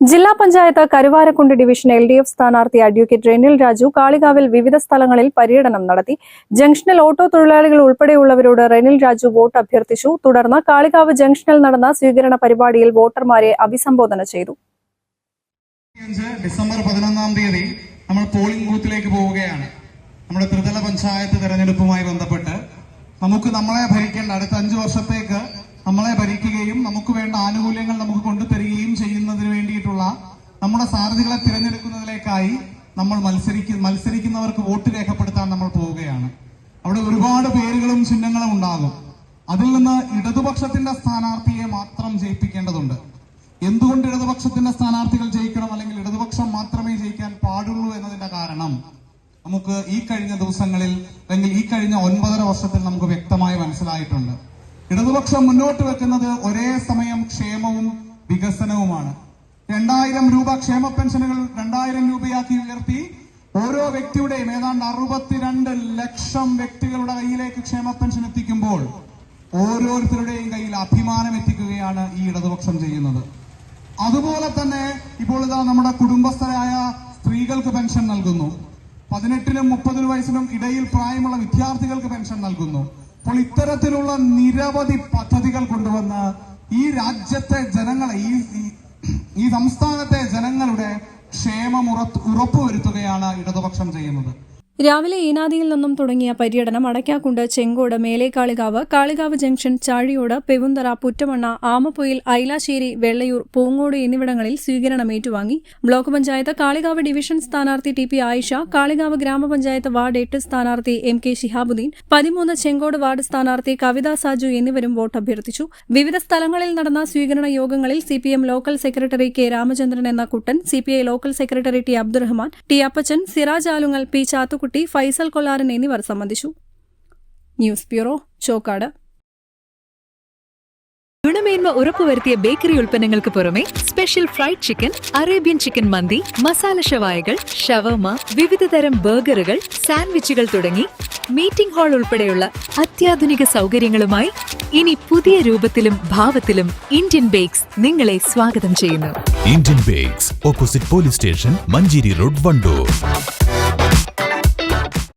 ജില്ലാ panchayat Karuvarakundu division L D F സ്ഥാനാർത്ഥി advocate Renil Raju കാളികാവിൽ വിവിധ സ്ഥലങ്ങളിൽ പര്യടനം നടത്തി. ജംഗ്ഷനിൽ ഓട്ടോ തൊഴിലാളികൾ ഉൾപ്പെടെയുള്ളവരോട് റെനിൽ രാജു വോട്ട് അഭ്യർത്ഥിച്ചു. തുടർന്ന് കാളികാവ് ജംഗ്ഷനിൽ നടന്ന സ്വീകരണ പരിപാടിയിൽ വോട്ടർമാരെ അഭിസംബോധന ചെയ്തു. ഡിസംബർ പതിനൊന്നാം തീയതി നമ്മൾ പോളിംഗ് ബൂത്തിലേക്ക് പോവുകയാണ്. നമ്മുടെ ത്രിതല പഞ്ചായത്ത് തെരഞ്ഞെടുപ്പുമായി ബന്ധപ്പെട്ട് നമുക്ക് നമ്മളെ ഭരിക്കേണ്ട അടുത്ത അഞ്ചു വർഷത്തേക്ക് നമ്മളെ ഭരിക്കുകയും നമുക്ക് വേണ്ട ആനുകൂല്യങ്ങൾ നമുക്ക് നമ്മുടെ സാരഥികളെ തിരഞ്ഞെടുക്കുന്നതിലേക്കായി നമ്മൾ മത്സരിക്ക മത്സരിക്കുന്നവർക്ക് വോട്ട് രേഖപ്പെടുത്താൻ നമ്മൾ പോവുകയാണ്. അവിടെ ഒരുപാട് പേരുകളും ചിഹ്നങ്ങളും ഉണ്ടാകും. അതിൽ നിന്ന് ഇടതുപക്ഷത്തിന്റെ സ്ഥാനാർത്ഥിയെ മാത്രം ജയിപ്പിക്കേണ്ടതുണ്ട്. എന്തുകൊണ്ട് ഇടതുപക്ഷത്തിന്റെ സ്ഥാനാർത്ഥികൾ ജയിക്കണം അല്ലെങ്കിൽ ഇടതുപക്ഷം മാത്രമേ ജയിക്കാൻ പാടുള്ളൂ എന്നതിന്റെ കാരണം നമുക്ക് ഈ കഴിഞ്ഞ ദിവസങ്ങളിൽ അല്ലെങ്കിൽ ഈ കഴിഞ്ഞ ഒൻപതര വർഷത്തിൽ നമുക്ക് വ്യക്തമായി മനസ്സിലായിട്ടുണ്ട്. ഇടതുപക്ഷം മുന്നോട്ട് വെക്കുന്നത് ഒരേ സമയം ക്ഷേമവും വികസനവുമാണ്. രണ്ടായിരം രൂപ ക്ഷേമ പെൻഷനുകൾ രണ്ടായിരം രൂപയാക്കി ഉയർത്തി. ഓരോ വ്യക്തിയുടെയും ഏതാണ്ട് അറുപത്തിരണ്ട് ലക്ഷം വ്യക്തികളുടെ കയ്യിലേക്ക് ക്ഷേമ പെൻഷൻ എത്തിക്കുമ്പോൾ ഓരോരുത്തരുടെയും കയ്യിൽ അഭിമാനം എത്തിക്കുകയാണ് ഈ ഇടതുപക്ഷം ചെയ്യുന്നത്. അതുപോലെ തന്നെ ഇപ്പോൾ ഇതാ നമ്മുടെ കുടുംബസ്ഥരായ സ്ത്രീകൾക്ക് പെൻഷൻ നൽകുന്നു. പതിനെട്ടിനും മുപ്പതിനും വയസ്സിനും ഇടയിൽ പ്രായമുള്ള വിദ്യാർത്ഥികൾക്ക് പെൻഷൻ നൽകുന്നു. അപ്പോൾ ഇത്തരത്തിലുള്ള നിരവധി പദ്ധതികൾ കൊണ്ടുവന്ന് ഈ രാജ്യത്തെ ജനങ്ങളെ ഈ ഈ- സംസ്ഥാനത്തെ ജനങ്ങളുടെ ക്ഷേമം ഉറപ്പ് ഉറപ്പുവരുത്തുകയാണ് ഇടതുപക്ഷം ചെയ്യുന്നത്. രാവിലെ ഈനാദിയിൽ നിന്നും തുടങ്ങിയ പര്യടനം അടയ്ക്കാക്കുണ്ട് ചെങ്കോട് മേലേക്കാളികാവ് കാളികാവ് ജംഗ്ഷൻ ചാഴിയോട് പെവുന്തറ പുറ്റമണ്ണ ആമപ്പൊയിൽ ഐലാശ്ശേരി വെള്ളയൂർ പൂങ്ങോട് എന്നിവിടങ്ങളിൽ സ്വീകരണം ഏറ്റുവാങ്ങി ബ്ലോക്ക് പഞ്ചായത്ത് കാളികാവ് ഡിവിഷൻ സ്ഥാനാർത്ഥി ടി പി ആയിഷ കാളികാവ് ഗ്രാമപഞ്ചായത്ത് വാർഡ് എട്ട് സ്ഥാനാർത്ഥി എം കെ ഷിഹാബുദ്ദീൻ പതിമൂന്ന് ചെങ്കോട് വാർഡ് സ്ഥാനാർത്ഥി കവിത സാജു എന്നിവരും വോട്ട് അഭ്യർത്ഥിച്ചു. വിവിധ സ്ഥലങ്ങളിൽ നടന്ന സ്വീകരണ യോഗങ്ങളിൽ C local secretary K Ramachandran എന്ന Kuttan C local secretary T Abdurahman T Appachan Siraj Alungal P Chathukutty Faisal Kollaran എന്നിവർ സംബന്ധിച്ചു. News bureau Chokkad. ഗുണമേന്മ ഉറപ്പുവരുത്തിയ ബേക്കറി ഉൽപ്പന്നങ്ങൾക്ക് പുറമെ special fried chicken Arabian chicken mandi masala ഷവായകൾ shawarma വിവിധ തരം ബർഗറുകൾ സാൻഡ്വിച്ചുകൾ തുടങ്ങി മീറ്റിംഗ് ഹാൾ ഉൾപ്പെടെയുള്ള അത്യാധുനിക സൗകര്യങ്ങളുമായി ഇനി പുതിയ രൂപത്തിലും ഭാവത്തിലും ഇന്ത്യൻ ബേക്സ് നിങ്ങളെ സ്വാഗതം ചെയ്യുന്നു. Indian Bakes opposite police station Manjeri road Wandoor.